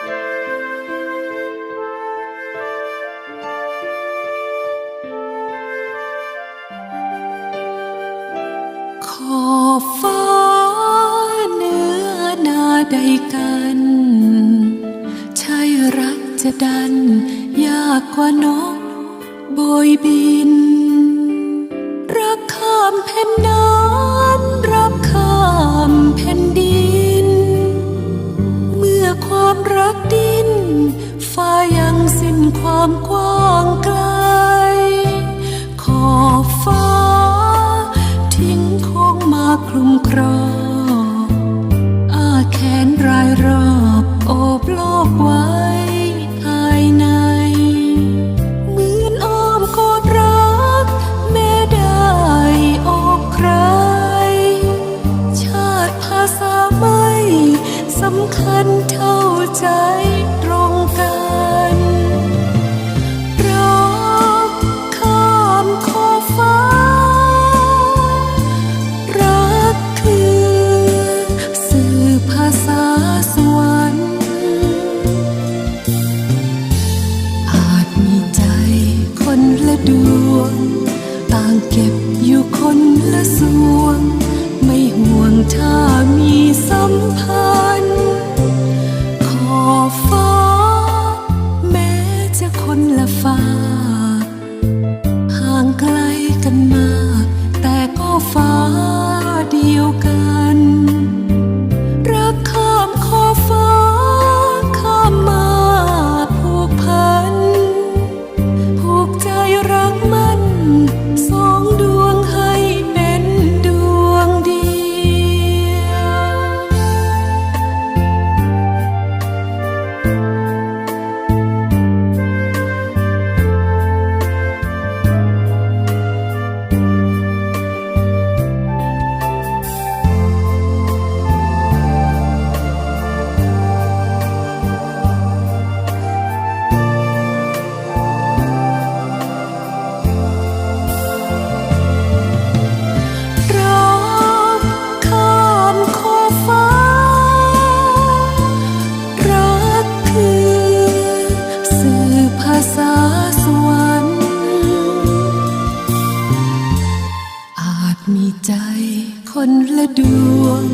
ขอฟ้าเนื้อนาใดกัน ใช่รักจะดัน ยากกว่านกโบยบิน รักข้ามแผ่นน้ ความกว้างไกล ขอบฟ้า ทิ้งคงมาคลุมครอบอาแขนรายรอบโอบโลกไว้ภายใน เหมือนอ้อมกอดรักแม้ได้อบใคร ชาติภาษาไม่สำคัญเท่าใจ ฟ้า รักคือสื่อภาษาสวรรค์อาจมีใจคนละดวง ต่างเก็บอยู่คนละส่วงไม่ห่วงถ้ามีสัมพันธ์ คนละดวง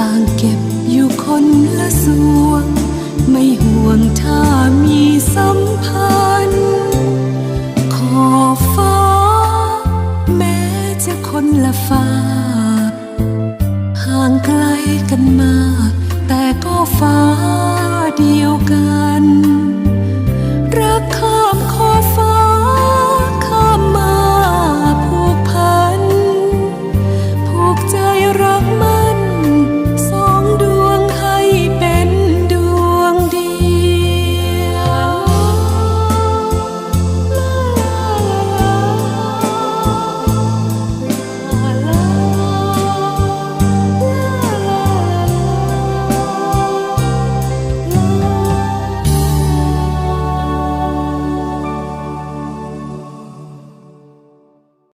ต่างเก็บอยู่คนละส่วง ไม่ห่วงถ้ามีสัมพันธ์ ขอฟ้า แม้จะคนละฟ้า ห่างไกลกันมาก แต่ก็ฟ้าเดียวกัน